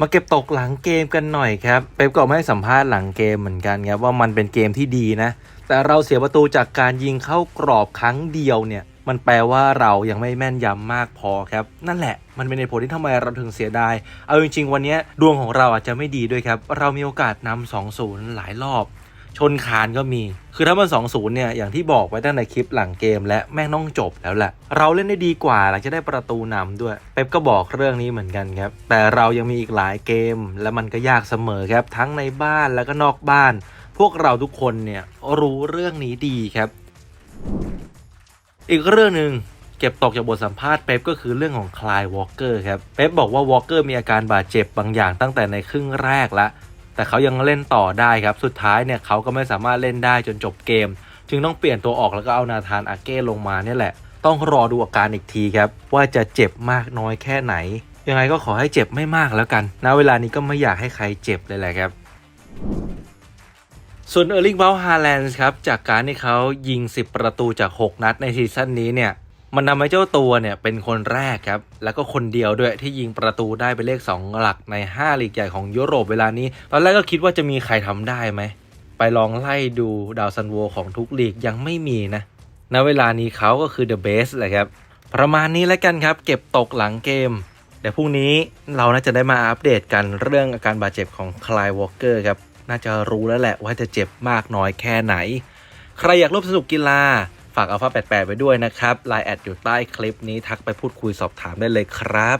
มาเก็บตกหลังเกมกันหน่อยครับ เป๊ปก็ไม่ให้สัมภาษณ์หลังเกมเหมือนกันครับว่ามันเป็นเกมที่ดีนะ แต่เราเสียประตูจากการยิงเข้ากรอบครั้งเดียวเนี่ย มันแปลว่าเรายังไม่แม่นยำมากพอครับ นั่นแหละ มันเป็นเหตุผลที่ทำไมเราถึงเสียดาย เอาจริงๆ วันนี้ดวงของเราอาจจะไม่ดีด้วยครับ เรามีโอกาสนำ2-0หลายรอบ ชนคานก็มี คือถ้ามัน2-0เนี่ยอย่างที่บอกไว้ตั้งในคลิปหลังเกม และแม่งต้องจบแล้วแหละ เราเล่นได้ดีกว่าหลังจะได้ประตูนำด้วย เป๊ปก็บอกเรื่องนี้เหมือนกันครับ แต่เรายังมีอีกหลายเกม และมันก็ยากเสมอครับ ทั้งในบ้านแล้วก็นอกบ้าน พวกเราทุกคนเนี่ยรู้เรื่องนี้ดีครับ อีกเรื่องหนึ่งเก็บตกจากบทสัมภาษณ์เป๊ปก็คือเรื่องของคลายวอลเกอร์ครับ เป๊ปบอกว่าวอลเกอร์มีอาการบาดเจ็บบางอย่างตั้งแต่ในครึ่งแรกแล้ว แต่เขายังเล่นต่อได้ครับ สุดท้ายเนี่ยเขาก็ไม่สามารถเล่นได้จนจบเกม จึงต้องเปลี่ยนตัวออกแล้วก็เอานาธานอาเก้ลงมาเนี่ยแหละ ต้องรอดูอาการอีกทีครับ ว่าจะเจ็บมากน้อยแค่ไหน ยังไงก็ขอให้เจ็บไม่มากแล้วกันณเวลานี้ก็ไม่อยากให้ใครเจ็บเลยแหละครับส่วนเออร์ลิงเบลฮาแลนด์ครับ จากการที่เขายิง 10 ประตูจาก 6 นัดในซีซั่นนี้เนี่ย มันทำให้เจ้าตัวเนี่ยเป็นคนแรกครับ แล้วก็คนเดียวด้วยที่ยิงประตูได้เป็นเลข 2 หลักใน 5 ลีกใหญ่ของยุโรปเวลานี้ ตอนแรกก็คิดว่าจะมีใครทำได้ไหม ไปลองไล่ดูดาวซันโวของทุกลีกยังไม่มีนะ ณ เวลานี้เขาก็คือ The Best แหละครับ ประมาณนี้แล้วกันครับ เก็บตกหลังเกม เดี๋ยวพรุ่งนี้เราน่าจะได้มาอัปเดตกันเรื่องอาการบาดเจ็บของคลายวอลเกอร์ครับ น่าจะรู้แล้วแหละว่าจะเจ็บมากน้อยแค่ไหน ใครอยากร่วมสนุกกีฬาากอัลฟา88ไว้ด้วยนะครับไลน์แอดอยู่ใต้คลิปนี้ทักไปพูดคุยสอบถามได้เลยครับ